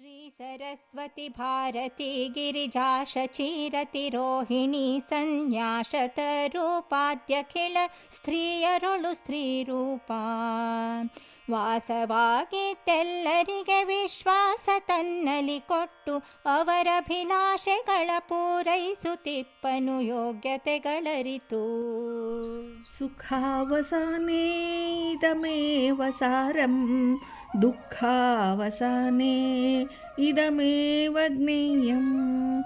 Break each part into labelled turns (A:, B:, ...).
A: श्रीसरस्वति भारती गिरिजाशचीरति रोहिणी सन्न्याशतरूपाद्यखिल ಸ್ತ್ರೀಯರೊಳು ಸ್ತ್ರೀರೂಪ ವಾಸವಾಗಿತ್ತೆಲ್ಲರಿಗೆ ವಿಶ್ವಾಸ ತನ್ನಲಿ ಕೊಟ್ಟು ಅವರಭಿಲಾಷೆಗಳ ಪೂರೈಸುತ್ತಿಪ್ಪನು ಯೋಗ್ಯತೆಗಳರಿತು
B: सुखावसाने इदमेव सारं दुःखावसाने इदमेव ज्ञेयं।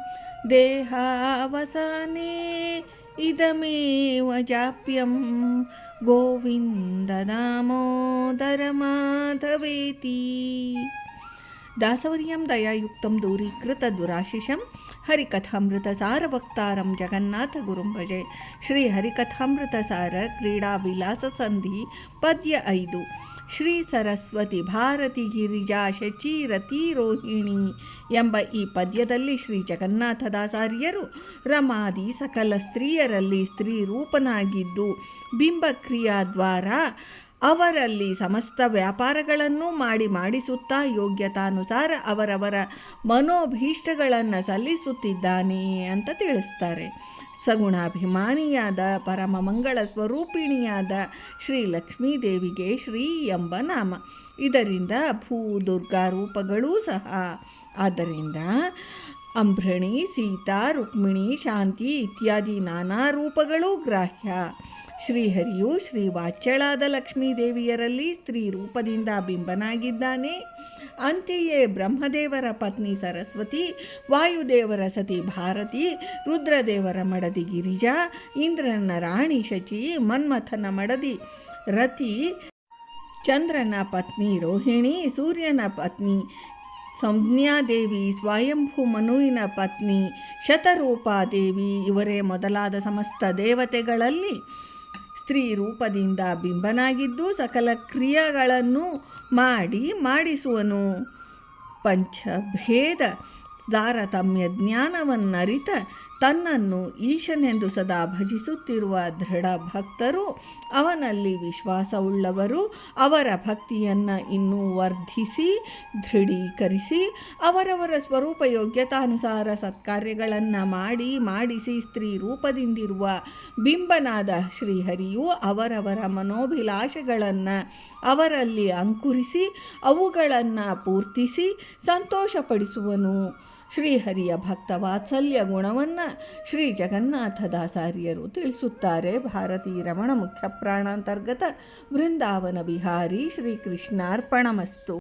B: देहावसाने इदमेव जाप्यं। गोविन्ददामोदरमाधवेति। ದಾಸವರ್ಯಂ ದಯಾಯುಕ್ತಂ ದೂರೀಕೃತ ದುರಾಶಿಷಂ ಹರಿಕಥಾಮೃತ ಸಾರ ವಕ್ತಾರಂ ಜಗನ್ನಾಥ ಗುರುಂ ಭಜೆ ಶ್ರೀ ಹರಿಕಥಾಮೃತಸಾರ ಕ್ರೀಡಾ ವಿಲಾಸ ಸಂಧಿ ಪದ್ಯ ಐದು. ಶ್ರೀ ಸರಸ್ವತಿ ಭಾರತಿ ಗಿರಿಜಾ ಶಚೀರತಿ ರೋಹಿಣಿ ಎಂಬ ಈ ಪದ್ಯದಲ್ಲಿ ಶ್ರೀ ಜಗನ್ನಾಥದಾಸಾರ್ಯರು ರಮಾದಿ ಸಕಲ ಸ್ತ್ರೀಯರಲ್ಲಿ ಸ್ತ್ರೀ ರೂಪನಾಗಿದ್ದು ಬಿಂಬಕ್ರಿಯಾ ದ್ವಾರ ಅವರಲ್ಲಿ ಸಮಸ್ತ ವ್ಯಾಪಾರಗಳನ್ನು ಮಾಡಿ ಮಾಡಿಸುತ್ತಾ ಯೋಗ್ಯತಾನುಸಾರ ಅವರವರ ಮನೋಭೀಷ್ಟಗಳನ್ನು ಸಲ್ಲಿಸುತ್ತಿದ್ದಾನೆ ಅಂತ ತಿಳಿಸ್ತಾರೆ. ಸಗುಣಾಭಿಮಾನಿಯಾದ ಪರಮ ಮಂಗಳ ಸ್ವರೂಪಿಣಿಯಾದ ಶ್ರೀ ಲಕ್ಷ್ಮೀದೇವಿಗೆ ಶ್ರೀ ಎಂಬ ನಾಮ. ಇದರಿಂದ ಭೂ ದುರ್ಗಾ ರೂಪಗಳೂ ಸಹ. ಆದ್ದರಿಂದ ಅಂಬ್ರಣಿ ಸೀತಾ, ರುಕ್ಮಿಣಿ, ಶಾಂತಿ ಇತ್ಯಾದಿ ನಾನಾ ರೂಪಗಳು ಗ್ರಾಹ್ಯ. ಶ್ರೀಹರಿಯು ಶ್ರೀ ವಾಚ್ಯಳಾದ ಲಕ್ಷ್ಮೀದೇವಿಯರಲ್ಲಿ ಸ್ತ್ರೀ ರೂಪದಿಂದ ಬಿಂಬನಾಗಿದ್ದಾನೆ. ಅಂತೆಯೇ ಬ್ರಹ್ಮದೇವರ ಪತ್ನಿ ಸರಸ್ವತಿ, ವಾಯುದೇವರ ಸತಿ ಭಾರತಿ, ರುದ್ರದೇವರ ಮಡದಿ ಗಿರಿಜಾ, ಇಂದ್ರನ ರಾಣಿ ಶಚಿ, ಮನ್ಮಥನ ಮಡದಿ ರತಿ, ಚಂದ್ರನ ಪತ್ನಿ ರೋಹಿಣಿ, ಸೂರ್ಯನ ಪತ್ನಿ ಸಂಜ್ಞಾದೇವಿ ಸ್ವಯಂಭೂ ಮನುವಿನ ಪತ್ನಿ ಶತರೂಪಾದೇವಿ ಇವರೇ ಮೊದಲಾದ ಸಮಸ್ತ ದೇವತೆಗಳಲ್ಲಿ ಸ್ತ್ರೀ ರೂಪದಿಂದ ಬಿಂಬನಾಗಿದ್ದು ಸಕಲ ಕ್ರಿಯೆಗಳನ್ನು ಮಾಡಿ ಮಾಡಿಸುವನು. ಪಂಚಭೇದ ತಾರತಮ್ಯ ಜ್ಞಾನವನ್ನರಿತ ತನ್ನನ್ನು ಈಶನೆಂದು ಸದಾ ಭಜಿಸುತ್ತಿರುವ ದೃಢ ಭಕ್ತರು, ಅವನಲ್ಲಿ ವಿಶ್ವಾಸವುಳ್ಳವರು, ಅವರ ಭಕ್ತಿಯನ್ನು ಇನ್ನೂ ವರ್ಧಿಸಿ, ದೃಢೀಕರಿಸಿ, ಅವರವರ ಸ್ವರೂಪ ಯೋಗ್ಯತಾನುಸಾರ ಸತ್ಕಾರ್ಯಗಳನ್ನು ಮಾಡಿ, ಮಾಡಿಸಿ ಸ್ತ್ರೀ ರೂಪದಿಂದಿರುವ ಬಿಂಬನಾದ ಶ್ರೀಹರಿಯು ಅವರವರ ಮನೋಭಿಲಾಷೆಗಳನ್ನು ಅವರಲ್ಲಿ ಅಂಕುರಿಸಿ, ಅವುಗಳನ್ನು ಪೂರ್ತಿಸಿ, ಸಂತೋಷಪಡಿಸುವನು. ಶ್ರೀಹರಿಯ ಭಕ್ತ ವಾತ್ಸಲ್ಯ ಗುಣವನ್ನು ಶ್ರೀ ಜಗನ್ನಾಥದಾಸಾರ್ಯರು ತಿಳಿಸುತ್ತಾರೆ. ಭಾರತೀ ರಮಣ ಮುಖ್ಯ ಪ್ರಾಣಾಂತರ್ಗತ ವೃಂದಾವನ ವಿಹಾರಿ ಶ್ರೀಕೃಷ್ಣಾರ್ಪಣಮಸ್ತು.